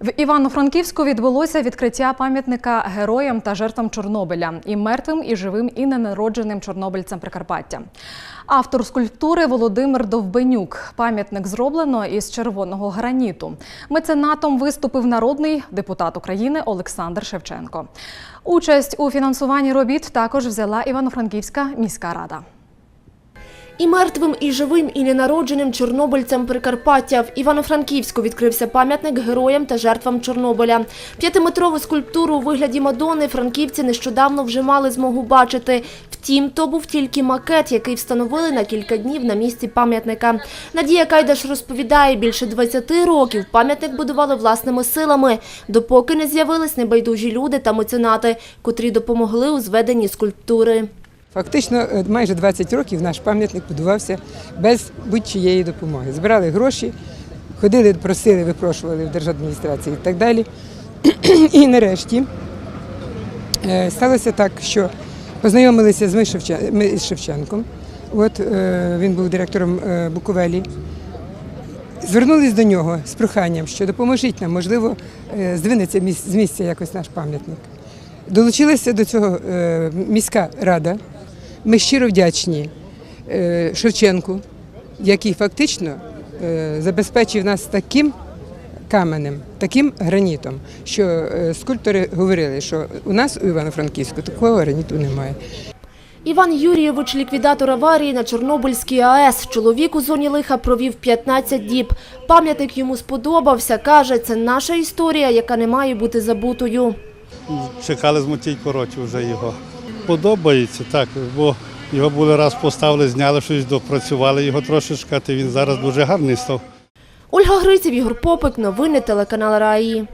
В Івано-Франківську відбулося відкриття пам'ятника героям та жертвам Чорнобиля і мертвим, і живим, і ненародженим чорнобильцям Прикарпаття. Автор скульптури Володимир Довбенюк. Пам'ятник зроблено із червоного граніту. Меценатом виступив народний депутат України Олександр Шевченко. Участь у фінансуванні робіт також взяла Івано-Франківська міська рада. І мертвим, і живим, і ненародженим чорнобильцям Прикарпаття в Івано-Франківську відкрився пам'ятник героям та жертвам Чорнобиля. П'ятиметрову скульптуру у вигляді Мадони франківці нещодавно вже мали змогу бачити. Втім, то був тільки макет, який встановили на кілька днів на місці пам'ятника. Надія Кайдаш розповідає, більше 20 років пам'ятник будували власними силами, допоки не з'явились небайдужі люди та меценати, котрі допомогли у зведенні скульптури. Фактично, е, майже 20 років наш пам'ятник будувався без будь-чиєї допомоги. Збирали гроші, ходили, просили, випрошували в держадміністрації і так далі. І нарешті е, сталося так, що познайомилися з ми з Шевченком. От е, він був директором Буковелі. Звернулись до нього з проханням, що допоможіть нам, можливо, здвинеться з місця якось наш пам'ятник. Долучилася до цього міська рада. Ми щиро вдячні е, Шевченку, який фактично е, забезпечив нас таким каменем, таким гранітом, що е, скульптори говорили, що у нас у Івано-Франківську такого граніту немає. Іван Юрійович, ліквідатор аварії на Чорнобильській АЕС. Чоловік у зоні лиха провів 15 діб. Пам'ятник йому сподобався. Каже, це наша історія, яка не має бути забутою. чекали з мотійку років вже його. Подобається так, бо його були раз поставили, зняли щось, допрацювали його трошечки, то він зараз дуже гарний став. Ольга Гриців, Ігор Попик. Новини телеканал Раї.